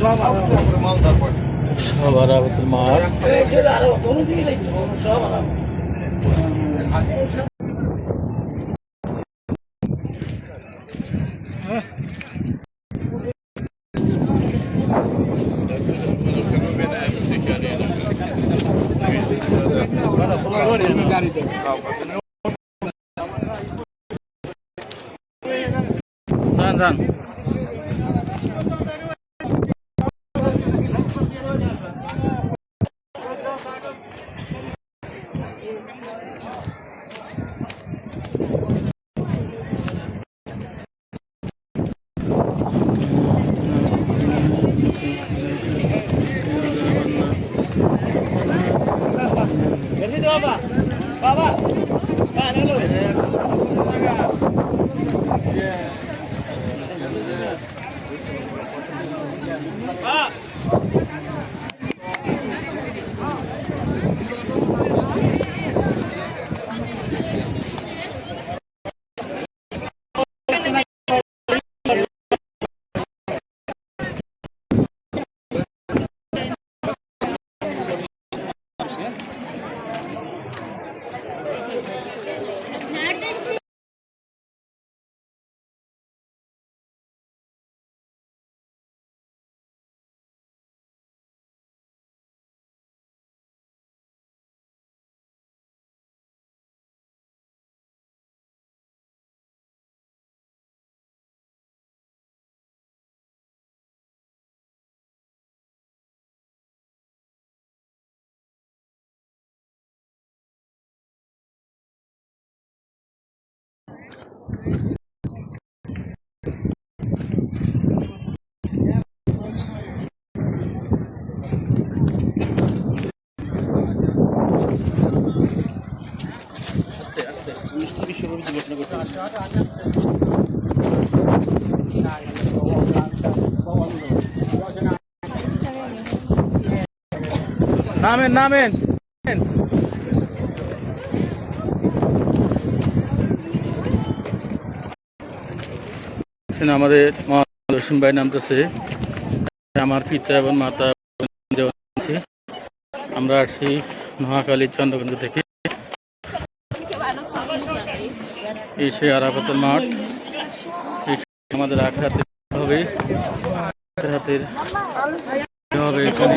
সব আরাম সব আরাবতের মাঠ যান নামেন। নামেন আমাদের মহালক্ষ্মী ভাই নামতেছে আমার পিতা এবং মাতা আছে। আমরা আসছি মহাকালী চন্দ্রগঞ্জ থেকে। এই সে আরাফাতের মাঠ। আমাদের আখড়াতে হবে। হবে এখানে।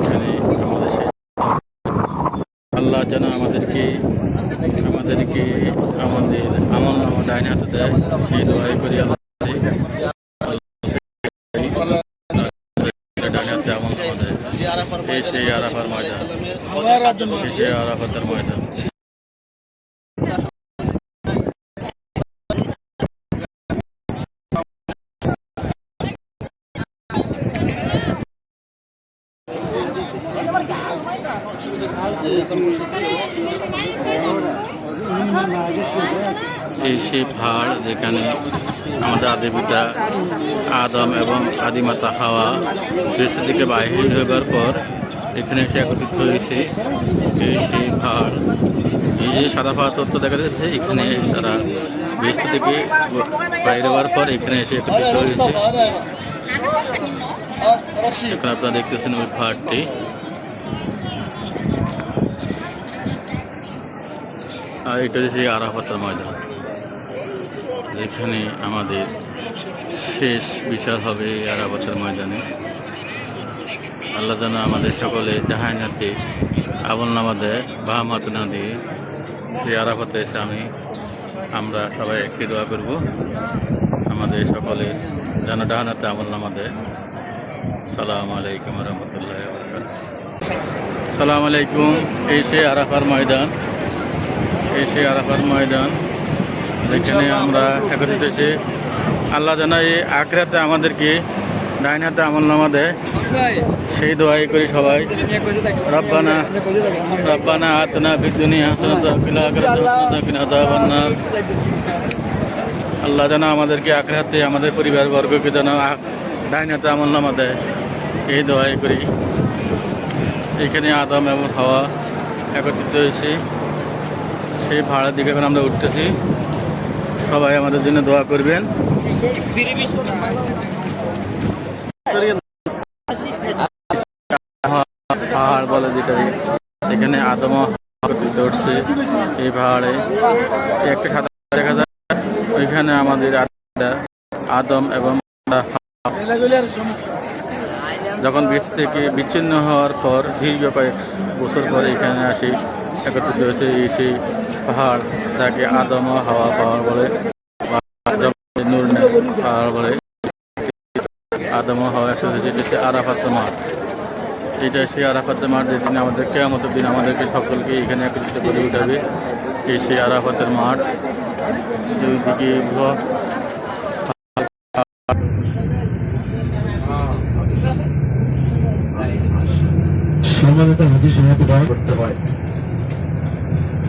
এখানে আমাদের সে- আল্লাহ যেন আমাদেরকে আমাদেরকে আমাদের আমল নামা ডাইন হাতে দেয়। সেই দোয়াই করি আল্লাহ। সেই আরাফার ময়দান। সেই আরাফাতের ময়দান। এই সেই পাহাড় যেখানে আমাদের আদি পিতা আদম এবং আদিমাতা হাওয়া দেশের দিকে বাহির হইবার পর এখানে এসে একত্রিত হয়েছে। এই সেই পাহাড়। এই যে সাদা পাহাড় তত্ত্ব দেখা যাচ্ছে, এখানে তারা বেস্ত থেকে বাইরে হওয়ার পর এখানে এসে একত্রিত হয়েছে। এখন আপনারা দেখতেছেন ওই পাহাড়টি। আর এটা হচ্ছে আরাফাতের ময়দান। যেখানে আমাদের শেষ বিচার হবে আরাফাতের ময়দানে। আল্লাহ যেন আমাদের সকলে ডাহাই নাতে আমল নামা দেয় বাম হাত না দিয়ে। সেই আরাফাতে এসে আমি, আমরা সবাই একটি দোয়া করব। আমাদের সকলে যেন ডাহানাতে আমল নামা দেয়। সালাম আলাইকুম রহমতুল্লাহ সালাম আলাইকুম, এই সে আরাফার ময়দান। এই সে আরাফার ময়দান। যেখানে আমরা একত্রিত হয়েছি। আল্লাহ যেন এই আখরাতে আমাদেরকে ডাইন হাতে আমল নামা দেয়। সেই দোয়াই করি সবাই। রব্বানা রব্বানা আতনা নার। আল্লাহ যেন আমাদেরকে আখরাতে আমাদের পরিবার বর্গকে যেন ডাইন হাতে আমল নামা দেয়। এই দোয়াই করি। এখানে আদম এবং হাওয়া একত্রিত হয়েছে। সেই ভাড়ার দিকে এখন আমরা উঠতেছি। সবাই আমাদের জন্য দোয়া করবেন। পাহাড় বলে যেটা এখানে আদম উঠছে এই পাহাড়ে। একটা সাদা দেখা যায়। ওইখানে আমাদের আদম এবং যখন বীজ থেকে বিচ্ছিন্ন হওয়ার পর দীর্ঘ কয়েক বছর পরে এখানে আসি। একত্রিত হয়েছে এই সেই পাহাড় তাকে আদম হাওয়া পাহাড় বলে নূর পাহাড় বলে। আদম হাওয়া একসাথে যেতে আরাফাত মাঠ এটা সেই আরাফাতের মাঠ যেদিন আমাদের কেয়ামতের দিন আমাদেরকে সকলকে এখানে একত্রিত করে উঠাবে। এই সেই আরাফাতের মাঠ দুইদিকে সম্মানিত হাজি দয়া করতে হয়।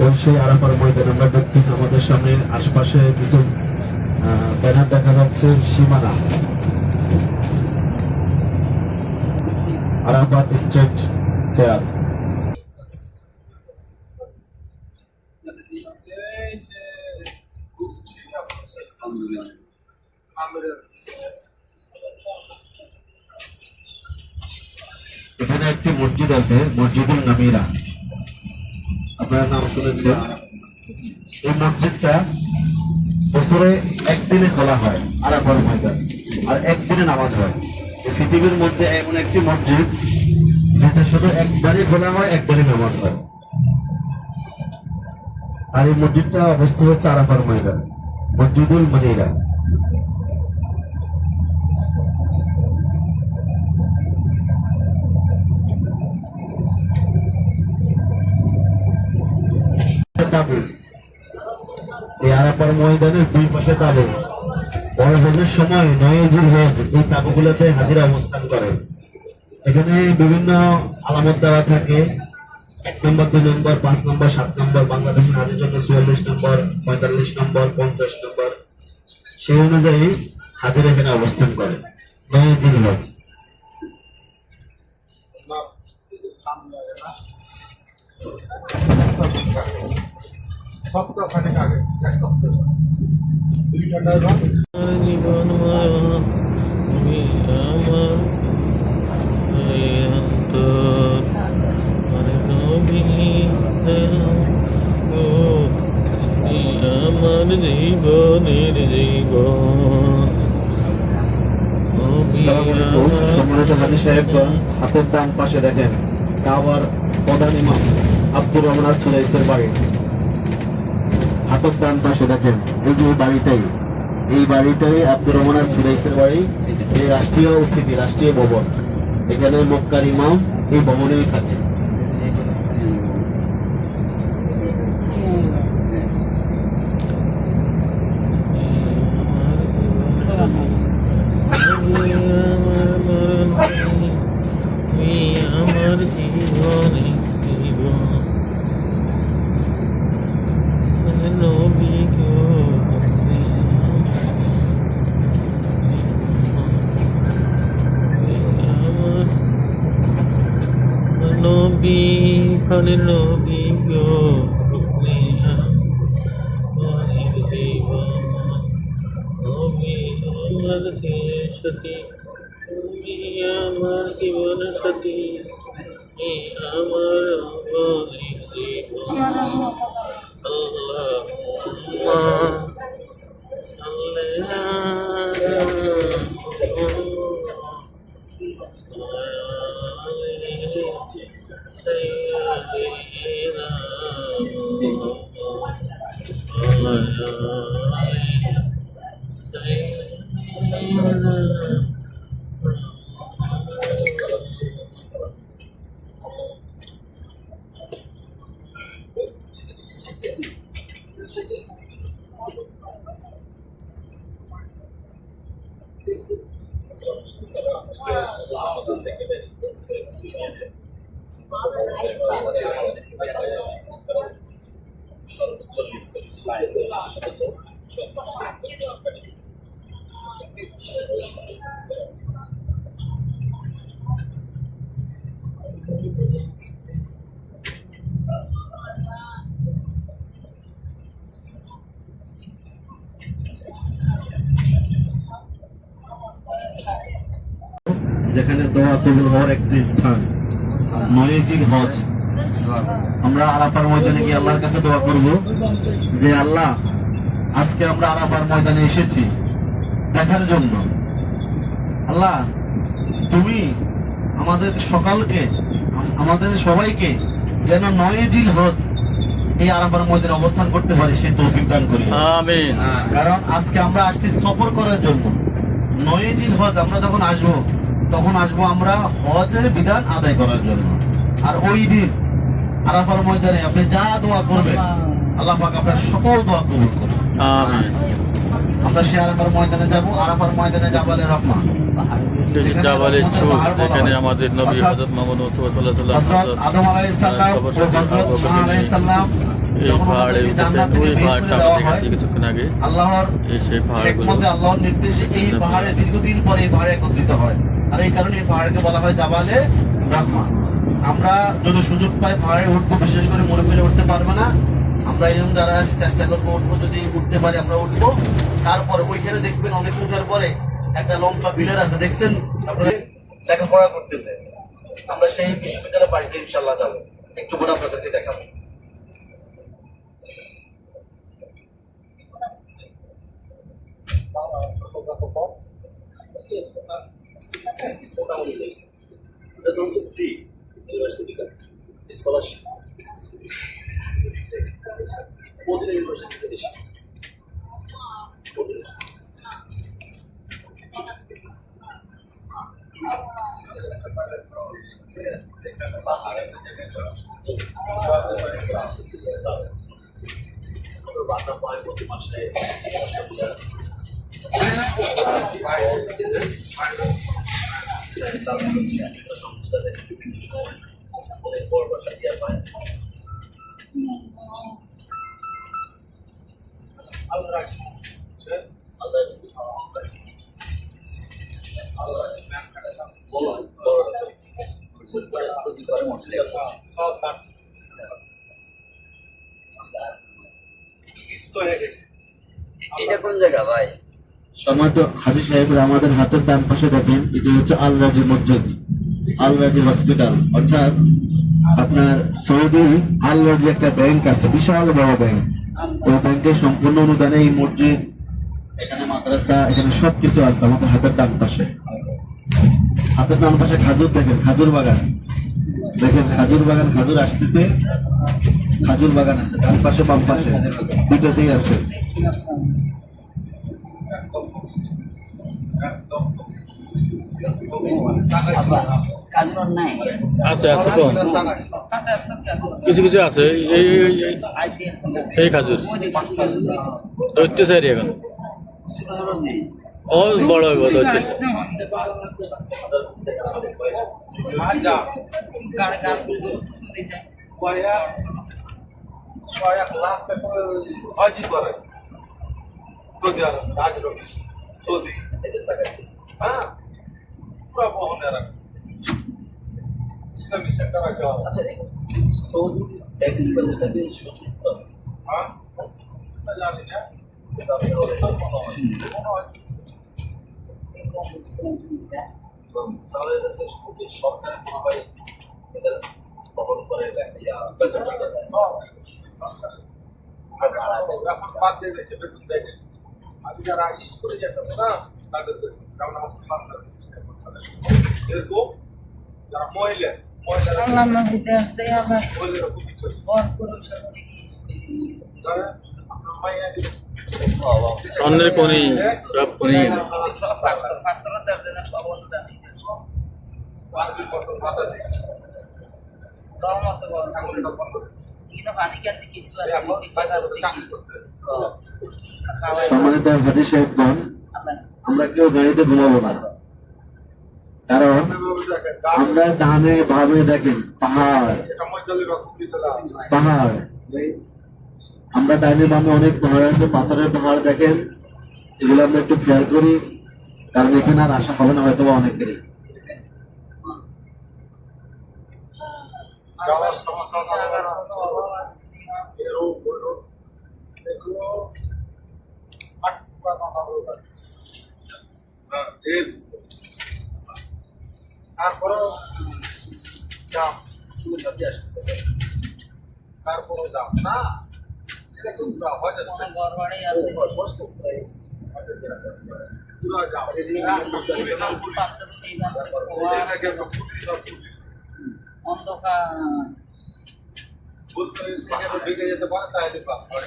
এবং সেই আরাফার ময়দান আমরা দেখতেছি আমাদের সামনে আশপাশে কিছু ব্যানার দেখা যাচ্ছে, সীমানা। Arafat state fair. এখানে একটি মসজিদ আছে, মসজিদুল নামিরা। আপনারা নাম শুনেছেন এই মসজিদটা বছরে একদিনে খোলা হয়, আরাফার ময়দান। আর একদিনে নামাজ হয়। পৃথিবীর মধ্যে এমন একটি মসজিদ যেটা শুধু একবারই খোলা হয়, একবারই নামাজ হয়। আর এই মসজিদটা অবস্থিত হচ্ছে আরাফার ময়দান, মসজিদুল মনিরা। তাবু এই আরাপার ময়দানের দুই পাশে তাবু বড় সময় নয় হজ এই তাবুগুলোতে হাজিরা অবস্থান করে। এখানে বিভিন্ন আলামত দেওয়া থাকে। এক নম্বর, দুই নম্বর, পাঁচ নম্বর, সাত নম্বর বাংলাদেশের হাজির জন্য চুয়াল্লিশ নম্বর, পঁয়তাল্লিশ নম্বর, পঞ্চাশ নম্বর। সেই অনুযায়ী হাজির এখানে অবস্থান করে। নয় হজ আগে এক সপ্তাহ। দুই ঘণ্টার জীবন মায়া আমার অন্তর মানে নবী ও তুমি আমার জীবনের জীবন সম্মানিত হাজি সাহেবগণ হাতের ডান পাশে দেখেন কাবার প্রধান ইমাম আব্দুর রহমান সুলাইসের বাড়ি। হাতের ডান পাশে দেখেন এই যে বাড়িটাই, এই বাড়িটাই আব্দুর রহমান সুরাইসের বাড়ি, এই রাষ্ট্রীয় অতিথি রাষ্ট্রীয় ভবন। এখানে মক্কার ইমাম এই ভবনেই থাকে। ফানের নবী গো সতী? তুমি আমার জীবন সতী। আমার সর্বোচ্চ লিস্ট সর্বোচ্চ যেখানে দোয়া কবুল হওয়ার একটি স্থান। নয়েজির হজ। আমরা আরাফার ময়দানে গিয়ে আল্লাহর কাছে দোয়া করব যে আল্লাহ আজকে আমরা আরাফার ময়দানে এসেছি দেখার জন্য। আল্লাহ তুমি আমাদের সকালকে আমাদের সবাইকে যেন নয়েজিল হজ এই আরাফার ময়দানে অবস্থান করতে পারি সেই তৌফিক দান করি। কারণ আজকে আমরা আসছি সফর করার জন্য। নয়েজিল হজ আমরা যখন আসব তখন আসব আমরা হজের বিধান আদায় করার জন্য। আর ওই দিন আরাফার ময়দানে আপনি যা দোয়া করবেন আল্লাহ পাক আপনার সকল দোয়া কবুল করুন। আমরা সে আরাফার ময়দানে যাব আরাফার ময়দানে রহমান জাবালে এখানে আমাদের নবী হযরত মুহাম্মদ সাল্লাল্লাহু আলাইহি হযরত আদম আলাইহিস সালাম ও হযরত আলাইহিস সালাম এই পাহাড়ে ওনাদেরকে ওই পাহাড়টা আমরা দেখাচ্ছি কিছুক্ষণ আগে। আল্লাহর সেই পাহাড়গুলো। আল্লাহর নির্দেশে এই পাহাড়ে দীর্ঘদিন পরে এই পাহাড়ে একত্রিত হয়। আর এই কারণে এই পাহাড়কে বলা হয় জাবালে রাহমা আমরা যদি সুযোগ পাই পাহাড়ে উঠবো বিশেষ করে মনে করে উঠতে পারবে না। আমরা এরকম যারা চেষ্টা করব উঠবো যদি উঠতে পারি আমরা উঠবো। তারপরে ওইখানে দেখবেন অনেক উঠার পরে একটা লম্বা বিলের আছে দেখছেন? আপনারা লেখাপড়া করতেছে। আমরা সেই বিশ্ববিদ্যালয়ে দিয়ে ইনশাল্লাহ যাব। একটু করে আপনাদেরকে দেখাবো। The terms of free university scholarship. Bodina University'de yaşasın. Bodina University. Bata pai, quanto mais é, que এটা কোন জায়গা ভাই? সম্মানিত হাজি সাহেবরা, আমাদের হাতের ডান পাশে দেখেন, এটি হচ্ছে আল রাজি মসজিদ, আল রাজি হসপিটাল। অর্থাৎ আপনার সৌদি আল রাজি একটা ব্যাংক আছে, বিশাল বড় ব্যাংক ওই ব্যাংকের সম্পূর্ণ অনুদানে এই মসজিদ, এখানে মাদ্রাসা, এখানে সবকিছু আছে আমাদের হাতের ডান পাশে। হাতের ডান পাশে খাজুর দেখেন, খাজুর বাগান। দেখেন, খাজুর বাগান, খাজুর আসতেছে। খাজুর বাগান আছে, ডান পাশে, বাম পাশে দুটোতেই আছে। আছে আছে তো। কিছু কিছু আছে এই এই- খাজুর। ধরতেছে এখন। ও বড় হইব কয়েক কয়েক লাখ টাকা হজি করে সৌদি আরব রাজরোগ সৌদি। হ্যাঁ পুরো বহনের ইসলামী সেন্টার আছে আচ্ছা সৌদি ট্যাক্সি ব্যবস্থা কি সচেতন হ্যাঁ জানি না হয় এটা বেতন দেয়। না। যারা স্কুলে যেতেন না তাদের যারা মহিলা আল্লাহ আসতে আবার স্বর্ণের খনি সব আল্লাহ আমরা কেউ গাড়িতে ঘুমাবো না কারণ দেখেন আমরা ডানে ভাবে দেখেন পাহাড়। পাহাড়। আমরা ডাইনে বামে অনেক পাহাড় আছে পাথরের পাহাড় দেখেন। এগুলো আমরা একটু খেয়াল করি কারণ এখানে আর আশা হবে না হয়তো অনেকেরই। যাওয়ার তারপরেও দাম চুলে চাপিয়ে আসতেছে তারপরেও দাম না হয় দিয়ে অন্ধকার। ঢুকে যেতে পারে তাহলে পাস করে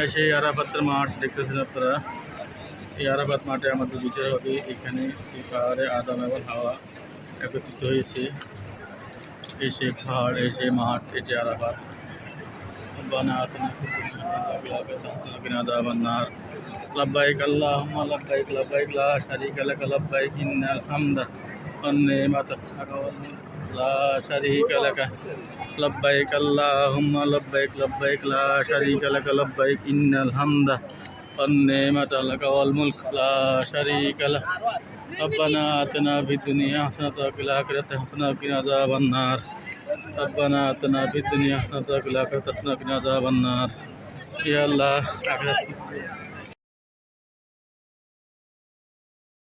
এই সেই আরাফাতের মাঠ দেখতেছেন আপনারা এই আরাফাত মাঠে আমাদের বিচার হবে এখানে এই পাহাড়ে আদম এবং হাওয়া একত্রিত হয়েছে এই সেই পাহাড় এই সেই মাঠ এই যে আরাফাত ربنا آتنا في الدنيا حسنة وقنا عذاب النار لبيك اللهم لبيك لبيك لا شريك لك لبيك إن الحمد والنعمة لك والملك لا شريك لك لبيك اللهم لبيك لبيك لا شريك لك لبيك إن الحمد والنعمة لك والملك لا شريك لك ربنا آتنا في الدنيا حسنة وفي الآخرة حسنة وقنا عذاب النار ربنا آتنا في الدنيا حسنة وفي الآخرة حسنة وقنا عذاب النار يا الله آخرت